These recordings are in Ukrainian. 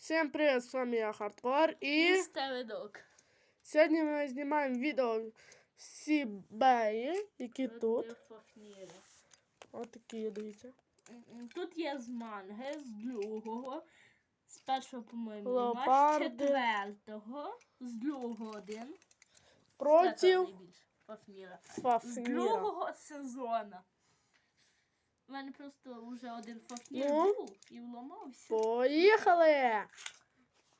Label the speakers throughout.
Speaker 1: Всем привет, с вами я Хардкор І
Speaker 2: ставидок.
Speaker 1: сьогодні ми знімаємо відео всі беї, які тут. Ось такі, дивіться.
Speaker 2: Тут є з манги, з другого, з першого, по-моєму,
Speaker 1: Леопарди.
Speaker 2: нема, з четвертого, з другого один.
Speaker 1: Проти
Speaker 2: найбільше, Фафніра. З
Speaker 1: Фафніра.
Speaker 2: другого сезона. У мене просто вже один Фафнір
Speaker 1: Ну?
Speaker 2: був і вламався.
Speaker 1: Поїхали!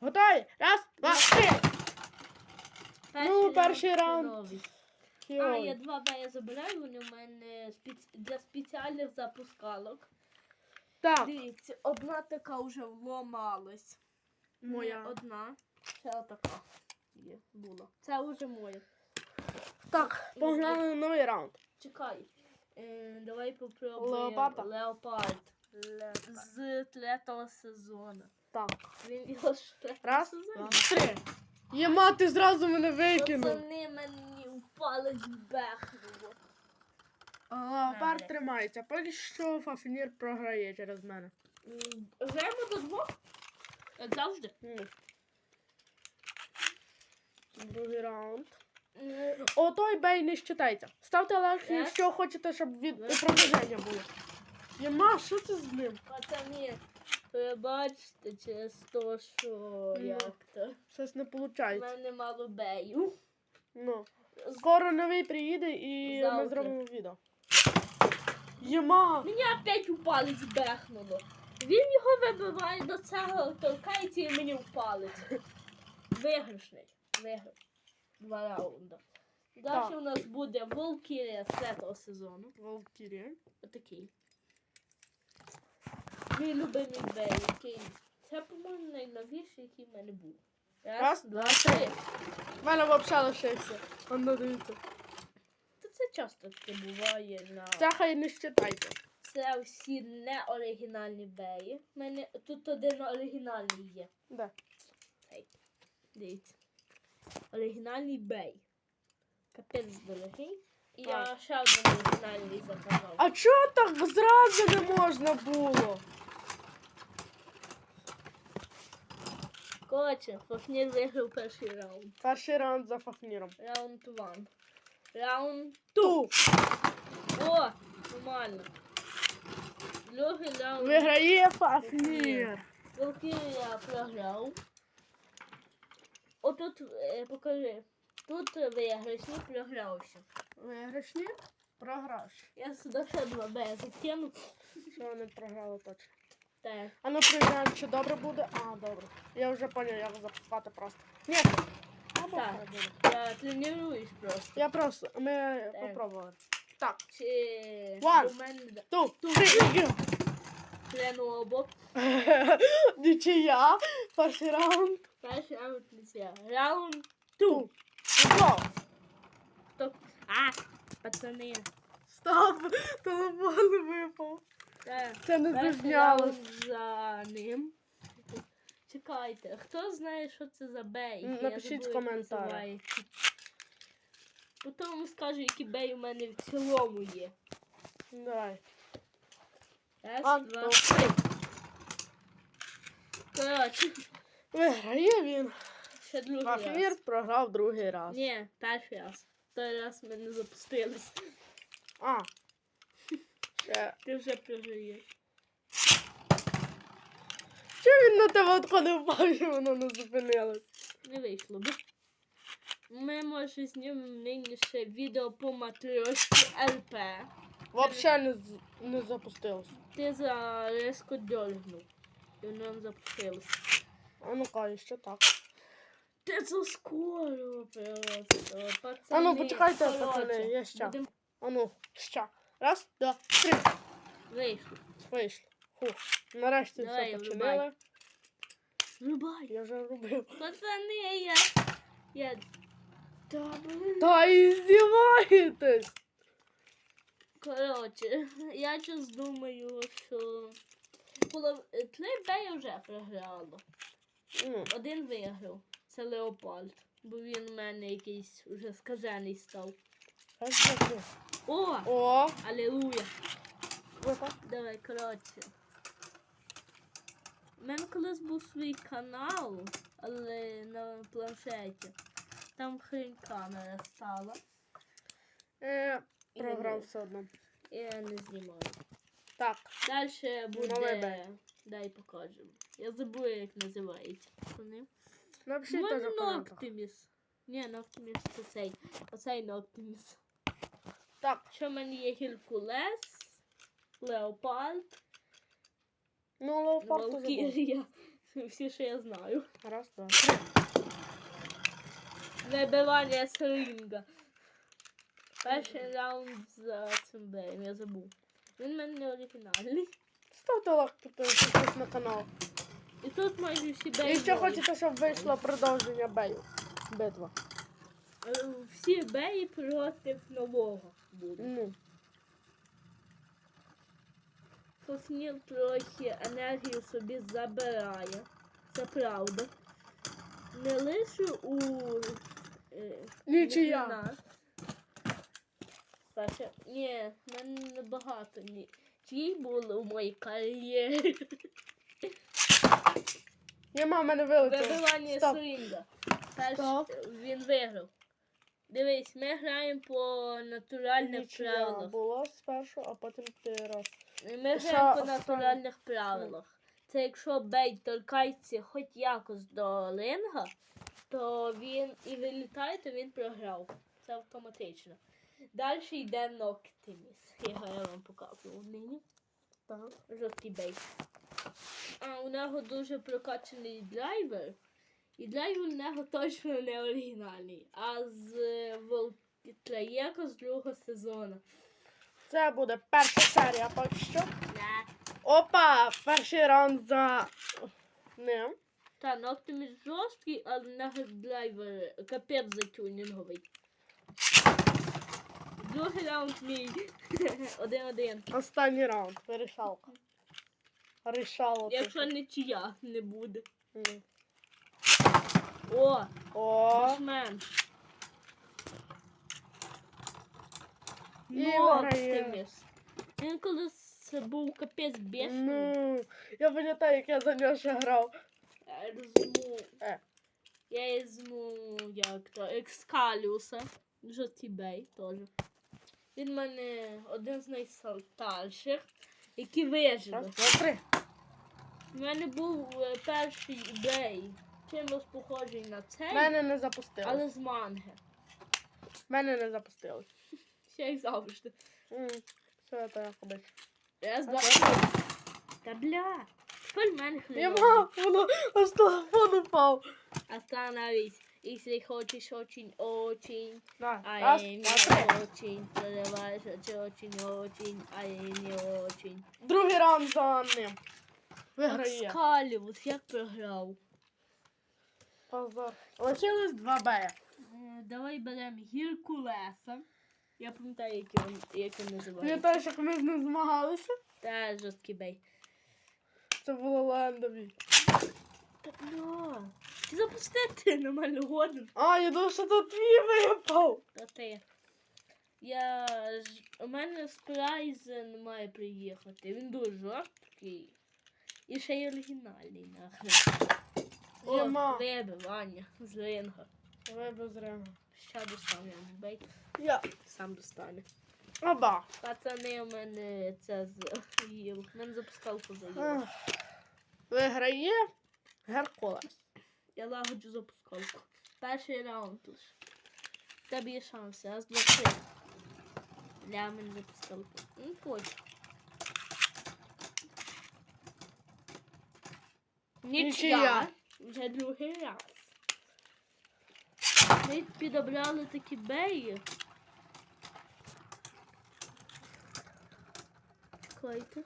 Speaker 1: Готові? Раз, два, три! ну, перший раунд.
Speaker 2: чудовий. А,
Speaker 1: Йой.
Speaker 2: я два Б я забираю, вони у мене спец... для спеціальних запускалок.
Speaker 1: Так,
Speaker 2: Дивіться, одна така вже вломалась.
Speaker 1: моя.
Speaker 2: Не одна. Ще така є, була. Це вже моя.
Speaker 1: Так, погнали на новий раунд.
Speaker 2: Чекай. Е, давай попробуємо
Speaker 1: Леопарда?
Speaker 2: Леопард. З третього сезону.
Speaker 1: Так.
Speaker 2: Він його третьому
Speaker 1: Раз, два, три. Єма, ти зразу мене викинув.
Speaker 2: Пацани мені впали бехнуло.
Speaker 1: Леопард тримається. Поки що Фафнір програє через мене.
Speaker 2: Граємо до двох? Як завжди.
Speaker 1: Ні. Другий раунд.
Speaker 2: М,
Speaker 1: О, той бей не считається. Ставте лайк,
Speaker 2: Yes.
Speaker 1: якщо хочете, щоб від продовження було. Єма, що це з ним?
Speaker 2: Пацани, пробачте через те, що
Speaker 1: Ну.
Speaker 2: як то.
Speaker 1: Щось не
Speaker 2: У
Speaker 1: виходить.
Speaker 2: мене мало бею.
Speaker 1: Ну. Скоро новий приїде і ми
Speaker 2: Завтра.
Speaker 1: зробимо відео. Єма!
Speaker 2: Мені опять у палець бехнуло. Він його вибиває до цього, толкається і мені в палець. Виграшний. Виграш. Два раунди. Далі у нас буде Волкірія з третього сезону.
Speaker 1: Валкірія.
Speaker 2: Отакий. Мій любимий бей, який. Це, по-моєму, найновіший, який в мене був.
Speaker 1: Раз, два, три. В мене взагалі лишився. Воно дивіться.
Speaker 2: Та це часто таке буває на.
Speaker 1: Це хай не считайте.
Speaker 2: Це всі не оригінальні беї. У мене тут один оригінальний є.
Speaker 1: Де?
Speaker 2: Цей. Дивіться. Оригінальний бей. Капець дорогий. І я ще один оригінальний заказав.
Speaker 1: А чого так зразу не можна було?
Speaker 2: Коротше, Фафнір виграв перший раунд.
Speaker 1: Перший раунд за Фафніром.
Speaker 2: Раунд 1. Раунд.
Speaker 1: Ту!
Speaker 2: О! Нормально. Другий раунд.
Speaker 1: Виграє Фафнір.
Speaker 2: Волкірія програв. Отут е, покажи. Тут виграшні програвся.
Speaker 1: Виграшні? Програш.
Speaker 2: Я сюди ще два Б закину.
Speaker 1: Що вони програли точно.
Speaker 2: Так.
Speaker 1: А ну перевіряємо, чи добре буде. А, добре. Я вже поняв, як запускати просто. Ні. Або
Speaker 2: Так.
Speaker 1: хай буде.
Speaker 2: Я тренуюсь просто.
Speaker 1: Я просто, ми
Speaker 2: Так.
Speaker 1: попробували. Так,
Speaker 2: Чи
Speaker 1: One.
Speaker 2: у мене
Speaker 1: ту, три.
Speaker 2: трену
Speaker 1: Нічия. Перший раунд.
Speaker 2: Перший раунд лиця. Раунд
Speaker 1: Ту. Го.
Speaker 2: топ. А, пацани.
Speaker 1: Стоп. Телефон випав.
Speaker 2: Так.
Speaker 1: Це не
Speaker 2: Перший раунд за ним. Чекайте, хто знає, що це за бей?
Speaker 1: М,
Speaker 2: Я
Speaker 1: напишіть
Speaker 2: забув,
Speaker 1: в
Speaker 2: як
Speaker 1: коментарях.
Speaker 2: називається. Потім скажу, які бей у мене в цілому є.
Speaker 1: Давай.
Speaker 2: Раз,
Speaker 1: А,
Speaker 2: два, три. Коротше,
Speaker 1: Виграє він.
Speaker 2: ще другий
Speaker 1: Фафнір
Speaker 2: раз.
Speaker 1: програв другий раз.
Speaker 2: Ні, перший раз. Той раз ми не запустились.
Speaker 1: А. Ще.
Speaker 2: Ти вже програєш.
Speaker 1: Чи він на тебе отходив впав і воно не зупинилось?
Speaker 2: Не вийшло б. Ми може знімемо нині ще відео по матрьошці ЛП.
Speaker 1: Вообще не, з- не запустилось.
Speaker 2: Ти за резко дьоргнув. І воно запустилось.
Speaker 1: А ну-ка, ще так.
Speaker 2: Ти заскорило просто. Пацани,
Speaker 1: А ну, почекайте, пацани, я ще.
Speaker 2: будем-
Speaker 1: А ну, ще. Раз, два, три.
Speaker 2: Вийшло.
Speaker 1: Вийшло. Фух. Нарешті
Speaker 2: Давай,
Speaker 1: все починили.
Speaker 2: Рубай.
Speaker 1: Я вже робив.
Speaker 2: Пацани, я... Я... Та, блин.
Speaker 1: Та і здіваєтесь!
Speaker 2: Коротше, я щось думаю, що... Полов... Три беї вже програло.
Speaker 1: Ну,
Speaker 2: Один виграв. Це Леопольд. Бо він у мене якийсь уже скажений став. О!
Speaker 1: О,
Speaker 2: Алілуя! Давай, коротше. У мене колись був свій канал, але на планшеті. Там хрень камера стала.
Speaker 1: Е, програв все одно.
Speaker 2: Я не знімаю.
Speaker 1: Так,
Speaker 2: Далі буде. Дай покажемо. Я забула, як називається. Вони.
Speaker 1: напишіть
Speaker 2: У
Speaker 1: теж
Speaker 2: мене
Speaker 1: в коментах.
Speaker 2: Ноктиміс. Ні, Ноктиміс це цей. Оцей Ноктиміс.
Speaker 1: Так,
Speaker 2: Що в мене є Геркулес, Леопард,
Speaker 1: ну леопард.
Speaker 2: Валкірія. Всі, що я знаю.
Speaker 1: Раз, два, три.
Speaker 2: Вибивання з ринга. Перший раунд за цим беєм, я забув. Він в мене не оригінальний.
Speaker 1: Ставте лайк, підписуйтесь на канал.
Speaker 2: І тут майже всі
Speaker 1: ще
Speaker 2: нові.
Speaker 1: хочете, щоб вийшло продовження бею. Битва.
Speaker 2: Е, Всі беї проти нового будуть.
Speaker 1: Ну,
Speaker 2: Соснів трохи енергію собі забирає. Це правда. Не лише у е,
Speaker 1: Нічия.
Speaker 2: ні, в мене небагато ні. Чиї були у моїй кар'єрі.
Speaker 1: Нема, мене вилетіло.
Speaker 2: Вибивання
Speaker 1: Стоп.
Speaker 2: Перш
Speaker 1: Стоп.
Speaker 2: він виграв. Дивись, ми граємо по натуральних
Speaker 1: Нічия
Speaker 2: правилах.
Speaker 1: було спершу, а потім ти раз.
Speaker 2: Ми
Speaker 1: Що
Speaker 2: граємо по
Speaker 1: останнє?
Speaker 2: натуральних правилах. Це якщо бей торкається хоч якось до линга, то він і вилітає, то він програв. Це автоматично. Далі йде Ноктиміс. Його я вам показував нині.
Speaker 1: Так.
Speaker 2: Жовтий бей. А у нього дуже прокачаний драйвер. І драйвер у нього точно не оригінальний, а з Волтраєка з другого сезону.
Speaker 1: Це буде перша серія, поки що.
Speaker 2: Не.
Speaker 1: Опа! Перший раунд за ним.
Speaker 2: Та, Оптиміс жорсткий, але нього драйвер капець затюнінговий. Другий раунд мій. Один-один.
Speaker 1: Останній раунд. Вирішалка. Рішало.
Speaker 2: Якщо нічия не буде.
Speaker 1: Ні.
Speaker 2: О,
Speaker 1: О,
Speaker 2: менш.
Speaker 1: І виграє.
Speaker 2: Оптиміс. Він колись був капець бешений.
Speaker 1: ну, я пам'ятаю, як я за нього ще грав.
Speaker 2: Візьму.
Speaker 1: Е.
Speaker 2: Я візьму як то Екскаліуса. Жотібей теж. Він в мене один з вижив.
Speaker 1: Раз, два.
Speaker 2: У мене був е, перший бей. Чимось похожий на цей,
Speaker 1: Мене не запустили.
Speaker 2: але з манги.
Speaker 1: Мене не запустили.
Speaker 2: Ще як завжди.
Speaker 1: Все це як обично.
Speaker 2: Раз, два, Та бля. Тепер в мене
Speaker 1: Я мав, воно аж телефон упав.
Speaker 2: Остановись. Если хочешь очень, очень,
Speaker 1: На,
Speaker 2: а
Speaker 1: раз,
Speaker 2: я не
Speaker 1: два,
Speaker 2: очень, проливаешь очень, очень, а я не очень.
Speaker 1: Другий раунд за ним. Виграє.
Speaker 2: Скалівус, як програв.
Speaker 1: Позор. Лишилось два бея.
Speaker 2: Е, Давай беремо Гіркулеса. Я пам'ятаю, як він, як він називається.
Speaker 1: Пам'ятаєш, як ми з ним змагалися?
Speaker 2: Та жорсткий бей.
Speaker 1: Це було лендові.
Speaker 2: Бля. Ти запустити нормально годен.
Speaker 1: А, я думав, що тут твій випав.
Speaker 2: Та ти. Я. У мене Спрайзен має приїхати. Він дуже жорсткий. І ще й оригінальний нахрен. О,
Speaker 1: Єма.
Speaker 2: вибивання з ринга.
Speaker 1: Вибив з рингу.
Speaker 2: Ще достану бей.
Speaker 1: Я.
Speaker 2: Сам достане.
Speaker 1: Оба.
Speaker 2: Пацани, у мене це з їл. Мене запускалку заїв.
Speaker 1: Виграє Геркулес.
Speaker 2: Я лагоджу запускалку. Перший раунд лише. В тебе є шанси. Раз, два, три. Для мене запускалку. Ну, потім. Нічия.
Speaker 1: Нічия.
Speaker 2: Вже другий раз. Ми підобрали такі беї. Чекайте.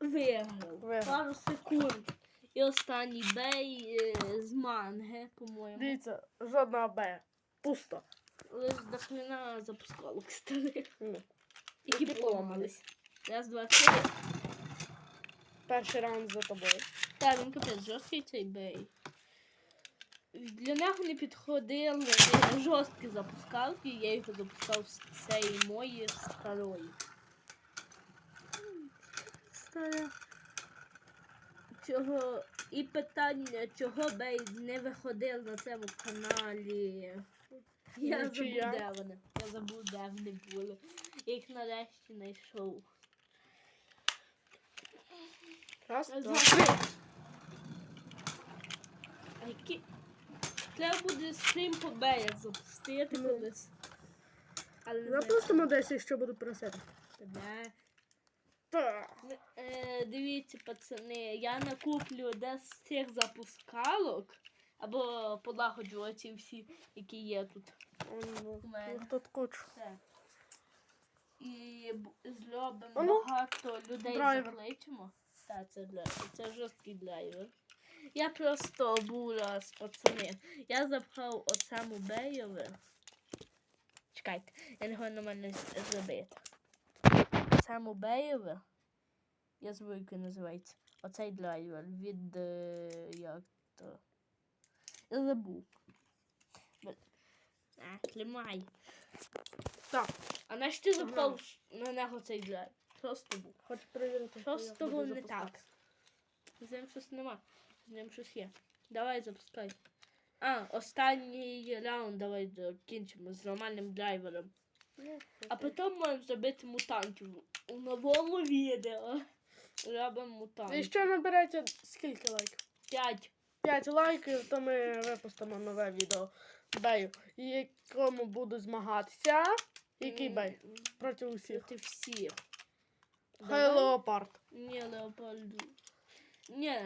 Speaker 2: Виграв.
Speaker 1: Виграв.
Speaker 2: Пару секунд. І останній бей е, з манги, по-моєму.
Speaker 1: Дивіться, жодного бея. Пусто.
Speaker 2: Лиш до хрена запускалок старих.
Speaker 1: Ну.
Speaker 2: Які поламались. Раз, два, три.
Speaker 1: Перший раунд за тобою.
Speaker 2: Та він капець жорсткий цей бей. Для нього не підходили жорсткі запускалки, я його запускав з цієї моєї старої. Стара. Цього І питання, чого Бей не виходив на цьому каналі. Я забув,
Speaker 1: я?
Speaker 2: де вони. Я забув, де вони були. Я їх нарешті знайшов.
Speaker 1: Раз, два, три.
Speaker 2: А які... Треба буде стрім по Беях запустити
Speaker 1: Ну.
Speaker 2: колись. Але не знаю,
Speaker 1: десь, якщо буду просити.
Speaker 2: тебе. Е, дивіться, пацани, я накуплю десь з цих запускалок або полагоджу оці всі, які є тут.
Speaker 1: Ну,
Speaker 2: У мене.
Speaker 1: Тут кучу.
Speaker 2: Все. І б- зробимо
Speaker 1: ну,
Speaker 2: багато людей
Speaker 1: драйвер.
Speaker 2: закличемо. Так, це драйвер. Це жорсткий драйвер. Я просто раз, пацани. Я запхав оцему бейове. Чекайте, я не хочу нормально з- зробити. Оцему бейове. Я як називається. Оцей драйвер від. Е, як то. Я забув. А, тримай.
Speaker 1: Так,
Speaker 2: А на що запхав на нього цей драйв? Просто був.
Speaker 1: хочу перевірити.
Speaker 2: Що з
Speaker 1: буде
Speaker 2: не так? З ним щось нема. З ним щось є. Давай запускай. А, останній раунд давай закінчимо з нормальним драйвером.
Speaker 1: Ну,
Speaker 2: А потім можемо зробити мутантів. У новому відео робимо
Speaker 1: І
Speaker 2: мутантів.
Speaker 1: що набереться скільки лайків?
Speaker 2: П'ять.
Speaker 1: 5 лайків, то ми випустимо нове відео бею, якому буду змагатися. Який бей? Проти усіх.
Speaker 2: Проти всіх.
Speaker 1: Хай
Speaker 2: Давай.
Speaker 1: леопард.
Speaker 2: Ні, Леопольду. Ні,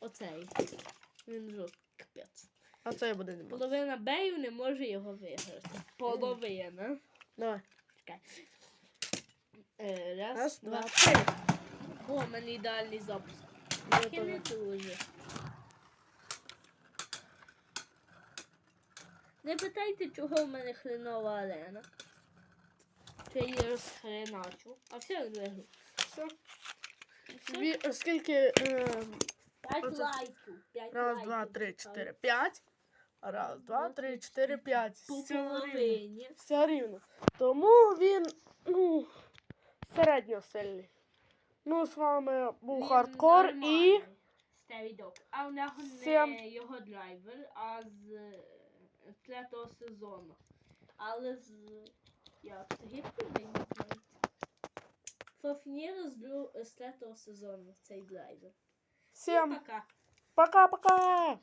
Speaker 2: оцей. Він жорст, капець.
Speaker 1: А це я буду знімати.
Speaker 2: Половина беїв не може його виграти. Половина.
Speaker 1: Давай.
Speaker 2: Чекай. Е, раз,
Speaker 1: Раз,
Speaker 2: два, три. О, у мене ідеальний запуск.
Speaker 1: Я
Speaker 2: не дуже. Не питайте, чого в мене хренова арена. Чи я її розхреначу. А все він.
Speaker 1: Все.
Speaker 2: Все?
Speaker 1: Скільки? Е,
Speaker 2: П'ять
Speaker 1: оце-
Speaker 2: лайків. П'ять
Speaker 1: раз,
Speaker 2: лайків.
Speaker 1: два, три, чотири, п'ять. Раз, два, три, чотири, п'ять.
Speaker 2: По
Speaker 1: Все рівно.
Speaker 2: половині.
Speaker 1: Все рівно. Тому він, ну, середньо сильний. Ну, з вами був хардкор і.
Speaker 2: Старий док. А у
Speaker 1: Всім-
Speaker 2: не його драйвер, а з е, третього сезону. Але з. Як це? Це він називається? З, дру... з третього сезону цей драйвер.
Speaker 1: Всім
Speaker 2: Пока.
Speaker 1: пока-пока!